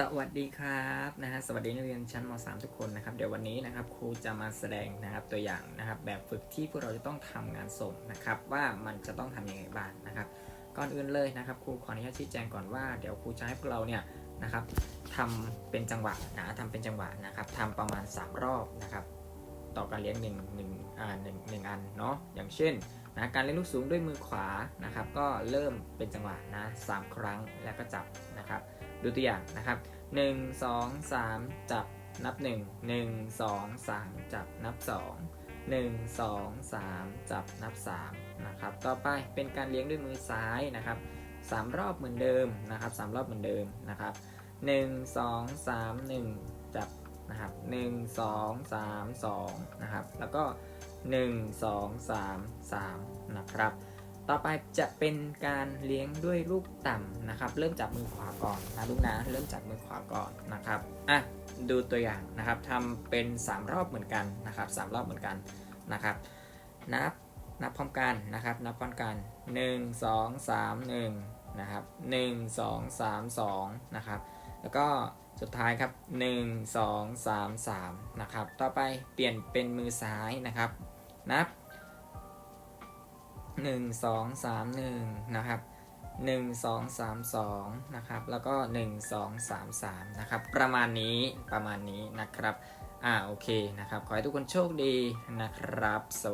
สวัสดีครับนะฮะสวัสดีนักเรียนชั้นม .3 ทุกคนนะครับเดี๋ยววันนี้นะครับครูจะมาแสดงนะครับตัวอย่างนะครับ แบบฝึกที่พวกเราจะต้องทำงานส่งนะครับ ว่ามันจะต้องทำยังไงบ้างนะครับ ก่อนอื่นเลยนะครับครูขออนุญาตชี้แจงก่อนว่าเดี๋ยวครูจะให้พวกเราเนี่ยนะครับทำเป็นจังหวะนะทำเป็นจังหวะนะครับทำประมาณ 3 รอบนะครับ ต่อการเลี้ยงหนึ่งหนึ่งอ่าหนึ่งหนึ่งอันเนาะอย่างเช่น นะการเลี้ยงลูกสูงด้วยมือขวานะครับ ก็เริ่มเป็นจังหวะนะสามครั้งแล้วก็จับนะครับ ดูตัวอย่างนะครับ 1 2 3 จับนับ 1 1 2 3 จับนับ 2 1 2 3 จับนับ 3 นะครับ ต่อไปเป็นการเลี้ยงด้วยมือซ้ายนะครับ 3 รอบเหมือนเดิมนะครับ 3 รอบเหมือนเดิมนะครับ 1 2 3 1 จับนะครับ 1 2 3 2 นะครับ แล้วก็ 1 2 3 3 นะครับ ต่อไปจะเป็นการเลี้ยงด้วยลูกต่ำนะครับ เริ่มจากมือขวาก่อนนะลูกนะเริ่มจากมือขวาก่อนนะครับอะดูตัวอย่างนะครับทำเป็น 3 รอบเหมือนกันนะครับสามรอบเหมือนกันนะครับ นับนับพร้อมกันนะครับ นับพร้อมกัน 1 2 3 1นะครับ1 2 3 2นะครับ แล้วก็สุดท้ายครับ 1 2 3 3นะครับ ต่อไปเปลี่ยนเป็นมือซ้ายนะครับ นับ 1 2 3 1 นะครับ 1 2 3 2 นะครับ แล้วก็ 1 2 3 3 นะครับ ประมาณนี้ประมาณนี้นะครับ อ่าโอเคนะครับ ขอให้ทุกคนโชคดีนะครับสวัส